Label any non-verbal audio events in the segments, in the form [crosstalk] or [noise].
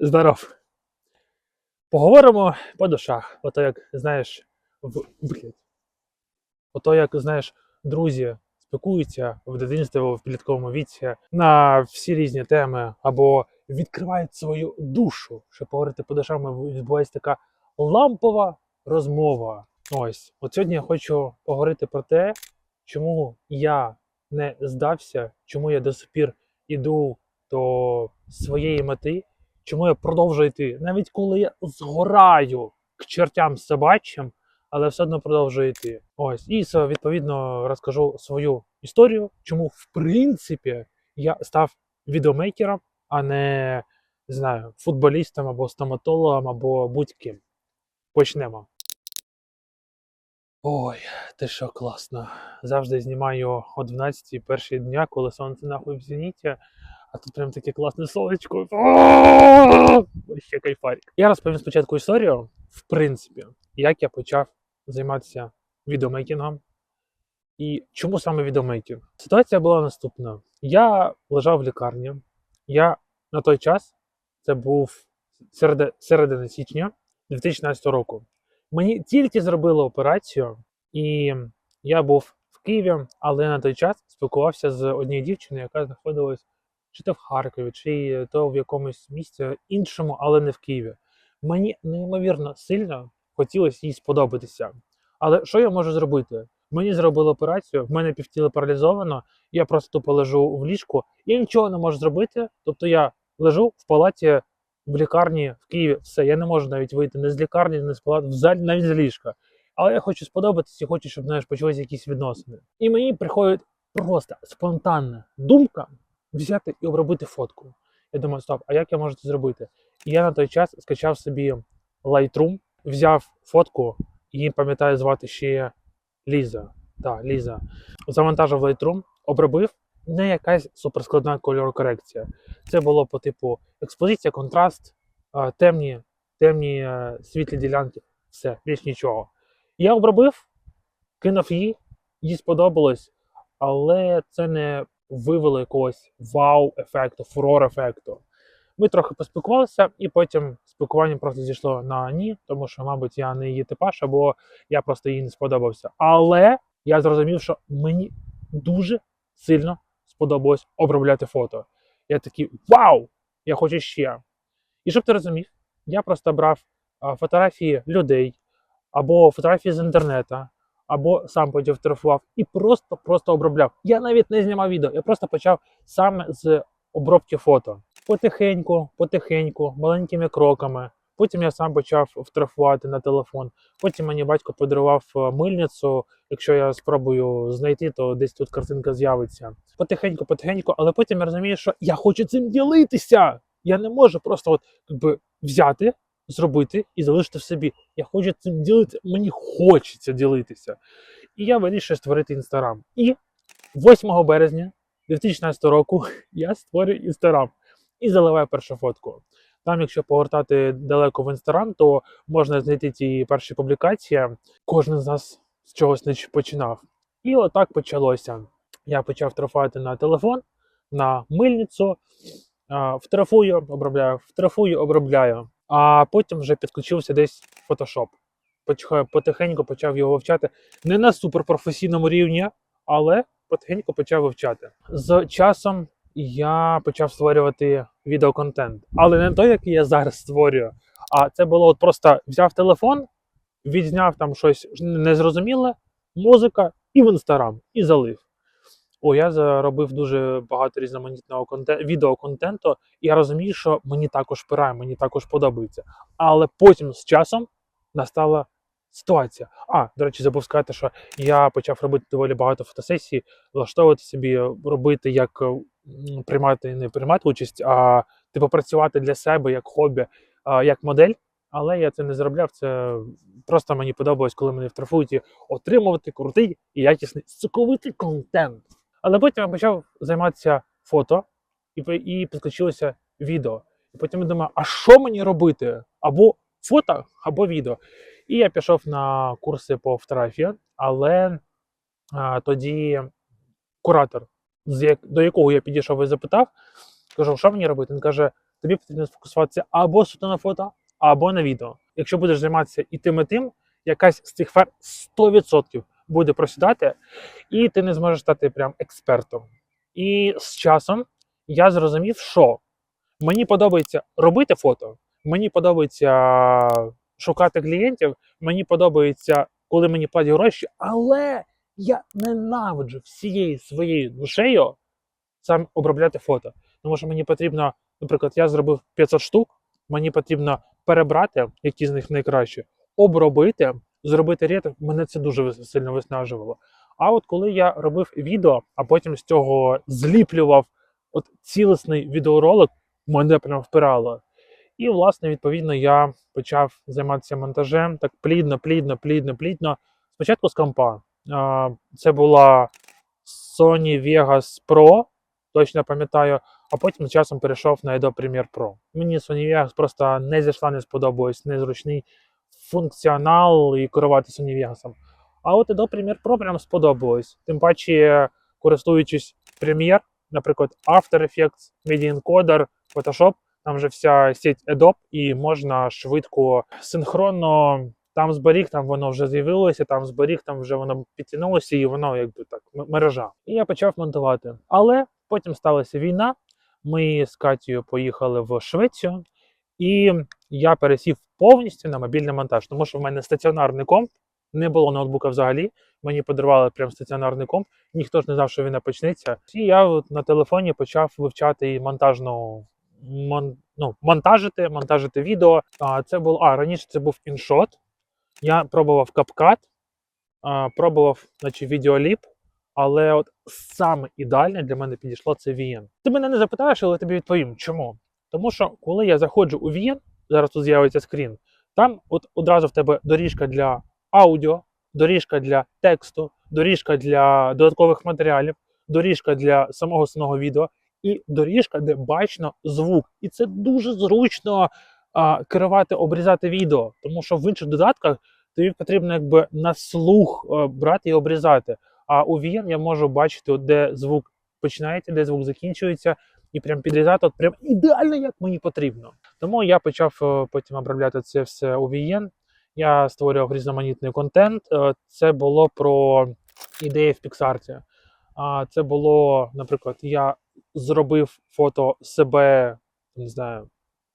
Здоров. Поговоримо по душах. Ото як, знаєш, в... Блядь. Ото як, знаєш, друзі спілкуються в дитинстві в підлітковому віці на всі різні теми, або відкривають свою душу. Щоб поговорити по душам, відбувається така лампова розмова. Ось, от сьогодні я хочу поговорити про те, чому я не здався, чому я до сих пір іду до своєї мети, чому я продовжую йти, навіть коли я згораю к чертям собачим, але все одно продовжую йти. Ось і відповідно розкажу свою історію, чому в принципі я став відеомейкером, а не, не знаю, футболістом або стоматологом, або будь-ким. Почнемо. Ой, ти що класно. Завжди знімаю о 12 перші дня, коли сонце нахуй в зеніті, а тут прям таке класне сонечко. Ще кайфарик. Я розповім спочатку історію, в принципі, як я почав займатися відеомейкінгом. І чому саме відеомейкінг? Ситуація була наступна: я лежав в лікарні. Я на той час, це був середи, середина січня 2016 року. Мені тільки зробили операцію, і я був в Києві, але на той час спілкувався з однією дівчиною, яка знаходилась чи то в Харкові, чи то в якомусь місці іншому, але не в Києві. Мені неймовірно сильно хотілося їй сподобатися. Але що я можу зробити? Мені зробили операцію, в мене півтіло паралізовано, я просто тупо лежу в ліжку, я нічого не можу зробити. Тобто я лежу в палаті в лікарні в Києві, все, я не можу навіть вийти не з лікарні, не з палати, взагалі навіть з ліжка. Але я хочу сподобатися хочу, щоб знаєш, почалися якісь відносини. І мені приходить просто спонтанна думка взяти і обробити фотку. Я думаю, стоп, а як я можу це зробити? І я на той час скачав собі Lightroom, взяв фотку, її пам'ятаю звати ще Ліза. Так, Ліза. Завантажив Lightroom, обробив. Не якась суперскладна кольорокорекція. Це було по типу експозиція, контраст, темні, темні е, світлі ділянки. Все, більш нічого. Я обробив, кинув її, їй сподобалось, але це не вивело якогось вау-ефекту, фурор-ефекту. Ми трохи поспілкувалися, і потім спілкування просто зійшло на ні, тому що, мабуть, я не її типаж, або я просто їй не сподобався. Але я зрозумів, що мені дуже сильно сподобалось обробляти фото. Я такий вау! Я хочу ще. І щоб ти розумів, я просто брав фотографії людей або фотографії з інтернету, або сам потім фотографував і просто просто обробляв. Я навіть не знімав відео, я просто почав саме з обробки фото. Потихеньку, потихеньку, маленькими кроками. Потім я сам почав фотографувати на телефон. Потім мені батько подарував е, мильницю. Якщо я спробую знайти, то десь тут картинка з'явиться. Потихеньку, потихеньку, але потім я розумію, що я хочу цим ділитися. Я не можу просто от якби взяти, зробити і залишити в собі. Я хочу цим ділитися. Мені хочеться ділитися. І я вирішую створити інстаграм. І 8 березня 2016 року [laughs] я створюю інстаграм і заливаю першу фотку. Там, якщо повертати далеко в інстаграм, то можна знайти ті перші публікації. Кожен з нас з чогось нач- починав. І отак почалося. Я почав трафувати на телефон, на мильницю, а, фотографую, обробляю, фотографую, обробляю. А потім вже підключився десь Photoshop. Потихеньку почав його вивчати не на суперпрофесійному рівні, але потихеньку почав вивчати. З часом я почав створювати відеоконтент, але не той, який я зараз створюю. А це було от просто взяв телефон, відзняв там щось незрозуміле, музика і в інстаграм, і залив. О, я заробив дуже багато різноманітного контент, відеоконтенту, і я розумію, що мені також пирає, мені також подобається. Але потім з часом настала ситуація. А, до речі, забув сказати, що я почав робити доволі багато фотосесій, влаштовувати собі, робити як е, приймати, не приймати участь, а типу працювати для себе як хобі, як модель. Але я це не заробляв. Це просто мені подобалось, коли мене втрафують і отримувати крутий і якісний соковитий контент. Але потім я почав займатися фото і, і підключилося відео. І потім я думаю, а що мені робити? Або фото, або відео. І я пішов на курси по фотографії, але а, тоді куратор, до якого я підійшов і запитав, кажу, що мені робити? Він каже: тобі потрібно сфокусуватися або суто на фото, або на відео. Якщо будеш займатися і тим, і тим, якась з цих сфер 100% буде просідати, і ти не зможеш стати прям експертом. І з часом я зрозумів, що мені подобається робити фото, мені подобається шукати клієнтів, мені подобається, коли мені платять гроші, але я ненавиджу всією своєю душею сам обробляти фото. Тому що мені потрібно, наприклад, я зробив 500 штук, мені потрібно перебрати, які з них найкращі, обробити, зробити ретик, мене це дуже сильно виснажувало. А от коли я робив відео, а потім з цього зліплював от цілісний відеоролик, мене прям впирало. І, власне, відповідно, я почав займатися монтажем так плідно, плідно, плідно, плідно. Спочатку з компа. Це була Sony Vegas Pro, точно пам'ятаю, а потім з часом перейшов на Adobe Premiere Pro. Мені Sony Vegas просто не зайшла, не сподобалось, незручний функціонал і керувати Sony Vegas. А от Adobe Premiere Pro прям сподобалось. Тим паче, користуючись Premiere, наприклад, After Effects, Media Encoder, Photoshop, там вже вся сеть Adobe, і можна швидко синхронно там зберіг, там воно вже з'явилося, там зберіг, там вже воно підтягнулося, і воно якби так мережа. І я почав монтувати. Але потім сталася війна. Ми з Катією поїхали в Швецію, і я пересів повністю на мобільний монтаж, тому що в мене стаціонарний комп, не було ноутбука взагалі. Мені подарували прям стаціонарний комп. Ніхто ж не знав, що він почнеться. І я от на телефоні почав вивчати і монтажну мон, ну, монтажити, монтажити відео. А це було а раніше це був іншот. Я пробував CapCut, а, пробував, значить, відеоліп, але от саме ідеальне для мене підійшло це VN. Ти мене не запитаєш, але тобі відповім, чому? Тому що коли я заходжу у VN, зараз тут з'явиться скрін, там от одразу в тебе доріжка для аудіо, доріжка для тексту, доріжка для додаткових матеріалів, доріжка для самого самого відео і доріжка, де бачно звук. І це дуже зручно а, керувати, обрізати відео, тому що в інших додатках тобі потрібно якби на слух е, брати і обрізати. А у VN я можу бачити, де звук починається, де звук закінчується, і прям підрізати от прям ідеально, як мені потрібно. Тому я почав е, потім обробляти це все у VN. Я створював різноманітний контент. Е, Це було про ідеї в Піксарті. Це було, наприклад, я зробив фото себе, не знаю,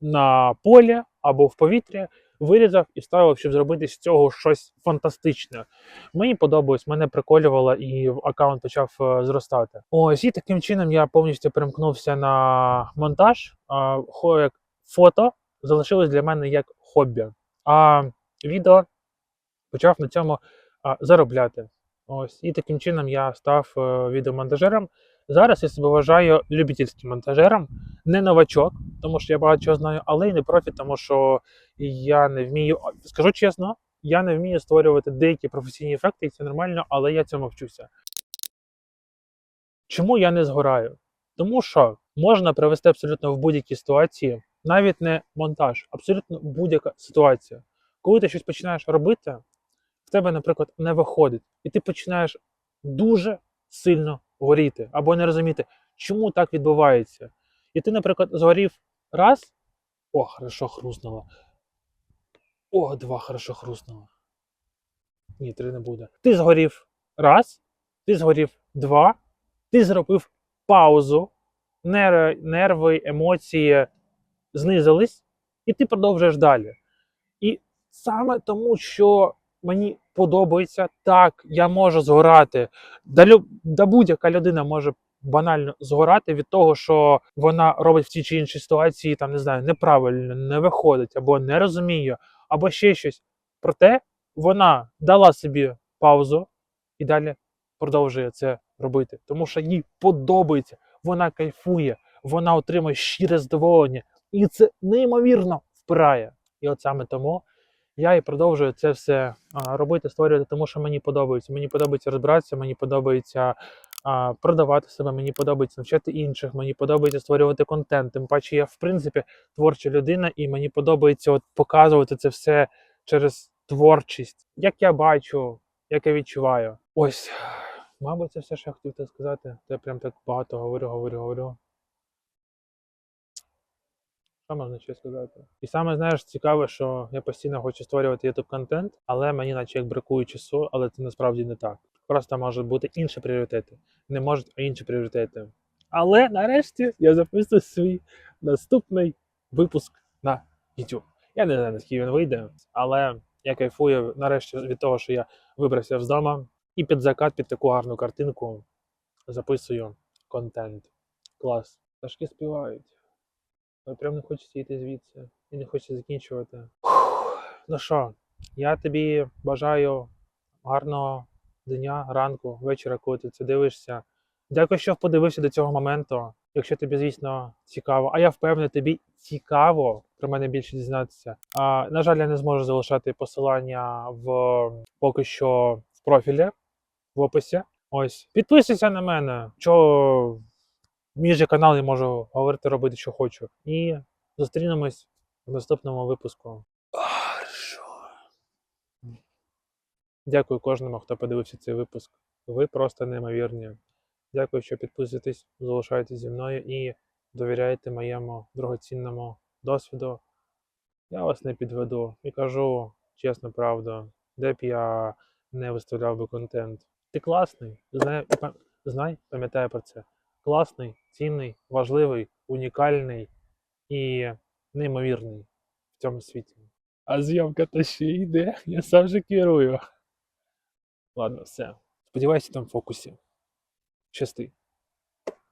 на полі або в повітрі, вирізав і вставив, щоб зробити з цього щось фантастичне. Мені подобалось, мене приколювало, і аккаунт почав е, зростати. Ось і таким чином я повністю перемкнувся на монтаж. Як фото залишилось для мене як хобі. А відео почав на цьому заробляти. Ось і таким чином я став е, відеомонтажером. Зараз я себе вважаю любительським монтажером, не новачок, тому що я багато чого знаю, але й не профі, тому що я не вмію. Скажу чесно, я не вмію створювати деякі професійні ефекти, і це нормально, але я цьому вчуся. Чому я не згораю? Тому що можна привести абсолютно в будь-якій ситуації, навіть не монтаж, абсолютно будь-яка ситуація. Коли ти щось починаєш робити, в тебе, наприклад, не виходить, і ти починаєш дуже сильно горіти або не розуміти, чому так відбувається. І ти, наприклад, згорів раз, о, хорошо хрустнуло. О, два хорошо хрустнуло. Ні, три не буде. Ти згорів раз, ти згорів два, ти зробив паузу, нерви емоції знизились, і ти продовжуєш далі. І саме тому, що мені подобається так, я можу згорати. Да, да будь-яка людина може банально згорати від того, що вона робить в тій чи іншій ситуації, там не знаю, неправильно, не виходить, або не розуміє, або ще щось. Проте вона дала собі паузу і далі продовжує це робити, тому що їй подобається, вона кайфує, вона отримує щире задоволення, і це неймовірно впирає. І от саме тому я і продовжую це все робити, створювати, тому що мені подобається. Мені подобається розбиратися, мені подобається продавати себе, мені подобається навчати інших, мені подобається створювати контент. Тим паче я, в принципі, творча людина, і мені подобається от показувати це все через творчість, як я бачу, як я відчуваю. Ось, мабуть, це все, що я хотів сказати. Я прям так багато говорю, говорю, говорю. Що можна ще сказати? І саме знаєш, цікаве, що я постійно хочу створювати youtube контент, але мені наче як бракує часу, але це насправді не так. Просто можуть бути інші пріоритети. Не можуть, а інші пріоритети. Але нарешті я записую свій наступний випуск на YouTube. Я не знаю, наскільки він вийде, але я кайфую нарешті від того, що я вибрався з дому і під закат, під таку гарну картинку записую контент. Клас. Пташки співають. Але прям не хочеться йти звідси і не хочеться закінчувати. Ну що, я тобі бажаю гарного дня, ранку, вечора, коли ти це дивишся. Дякую, що подивився до цього моменту. Якщо тобі, звісно, цікаво, а я впевнений, тобі цікаво про мене більше дізнатися. А, на жаль, я не зможу залишати посилання в поки що в профілі в описі. Ось, підписуйся на мене, що мій же канал я можу говорити, робити, що хочу. І зустрінемось в наступному випуску. Дякую кожному, хто подивився цей випуск. Ви просто неймовірні. Дякую, що підписуєтесь, залишаєтесь зі мною і довіряєте моєму дорогоцінному досвіду. Я вас не підведу і кажу чесну правду, де б я не виставляв би контент. Ти класний, знай, знай, пам'ятай про це. Класний, цінний, важливий, унікальний і неймовірний в цьому світі. А зйомка то ще йде, я сам же керую. Ладно, все. Сподіваюся, там в фокусі. Щасти.